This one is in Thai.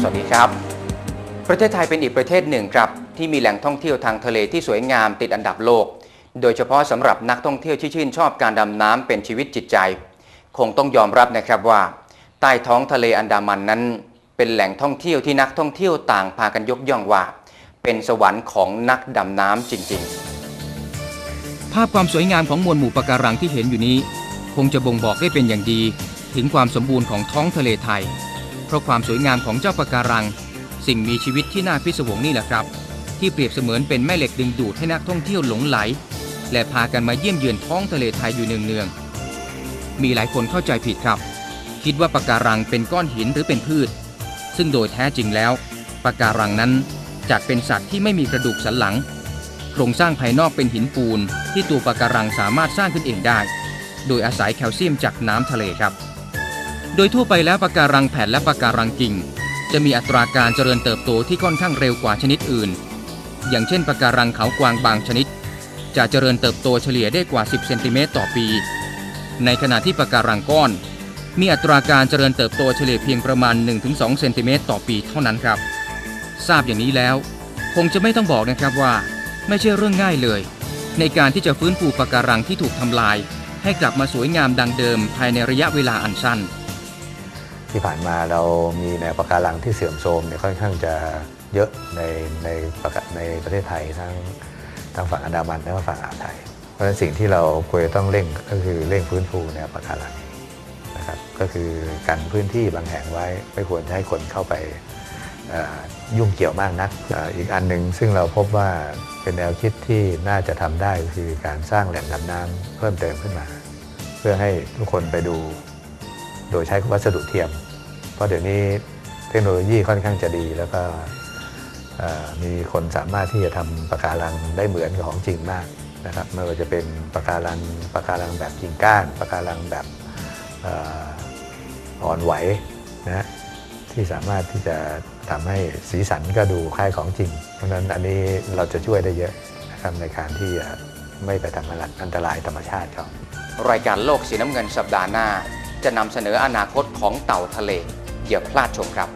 สวัสดีครับ ประเทศไทยเป็นอีกประเทศหนึ่งครับที่มีแหล่งท่องเที่ยวทางทะเลที่สวยงามติดอันดับโลก โดยเฉพาะสำหรับนักท่องเที่ยวที่ชื่นชอบการดำน้ำเป็นชีวิตจิตใจ คงต้องยอมรับนะครับว่า ใต้ท้องทะเลอันดามันนั้น เป็นแหล่งท่องเที่ยวที่นักท่องเที่ยวต่างพากันยกย่องว่า เป็นสวรรค์ของนักดำน้ำจริง ๆ ภาพความสวยงามของมวลหมู่ปะการังที่เห็นอยู่นี้ คงจะบ่งบอกได้เป็นอย่างดี ถึงความสมบูรณ์ของท้องทะเลไทย เพราะความสวยงามของเจ้าปะการัง สิ่งมีชีวิตที่น่าพิศวงนี่แหละครับ ที่เปรียบเสมือนเป็นแม่เหล็กดึงดูดให้นักท่องเที่ยวหลงไหล และพากันมาเยี่ยมเยือนท้องทะเลไทยอยู่เนืองๆมีหลายคนเข้าใจผิดครับ คิดว่าปะการังเป็นก้อนหินหรือเป็นพืช ซึ่งโดยแท้จริงแล้วปะการังนั้นจัดเป็นสัตว์ที่ไม่มีกระดูกสันหลังโครงสร้างภายนอกเป็นหินปูน ที่ตัวปะการังสามารถสร้างขึ้นเองได้ โดยอาศัยแคลเซียมจากน้ำทะเลครับ โดยทั่วไปแล้วปะการังแผ่นและปะการังกิ่ง จะมีอัตราการเจริญเติบโตที่ค่อนข้างเร็วกว่าชนิดอื่น อย่างเช่นปะการังเขากวางบางชนิด จะเจริญเติบโตเฉลี่ยได้กว่า 10เซนติเมตรต่อปี ในขณะที่ปะการังก้อน มีอัตราการเจริญเติบโตเฉลี่ยเพียงประมาณ 1-2เซนติเมตรต่อปีเท่านั้นครับ ทราบอย่างนี้แล้ว คงจะไม่ต้องบอกนะครับว่า ไม่ใช่เรื่องง่ายเลย ในการที่จะฟื้นฟูปะการังที่ถูกทำลาย ให้กลับมาสวยงามดังเดิมภายในระยะเวลาอันสั้น ที่ผ่านมาเรามีแนวปะการังที่เสื่อมโทรมเนี่ยค่อนข้างจะเยอะในในประกาในประเทศไทยทั้งทั้งฝั่งอันดามันและฝั่งอ่าวไทย เพราะฉะนั้นสิ่งที่เราควรจะต้องเร่งก็คือเร่งฟื้นฟูแนวปะการังนะครับก็คือกันพื้นที่บางแห่งไว้ไม่ควรจะให้คนเข้าไปยุ่งเกี่ยวมากนักออีกอันหนึ่งซึ่งเราพบว่าเป็นแนวคิดที่น่าจะทำได้คือการสร้างแหล่งดำน้ำเพิ่มเติมขึ้นมา เพื่อให้ทุกคนไปดู โดยใช้วัสดุเทียม เพราะเดี๋ยวนี้เทคโนโลยีค่อนข้างจะดี แล้วก็มีคนสามารถที่จะทำปะการังได้เหมือนกับของจริงมากนะครับไม่ว่าจะเป็นปะการังปะการังแบบกิ่งก้านปะการังแบบอ่อนไหวนะที่สามารถที่จะทำให้สีสันก็ดูคล้ายของจริง เพราะฉะนั้นอันนี้เราจะช่วยได้เยอะนะครับในการที่จะไม่ไปทำอันตรายธรรมชาติเขารายการโลกสีน้ำเงินสัปดาห์หน้า จะนำเสนออนาคตของเต่าทะเลอย่าพลาดชมครับ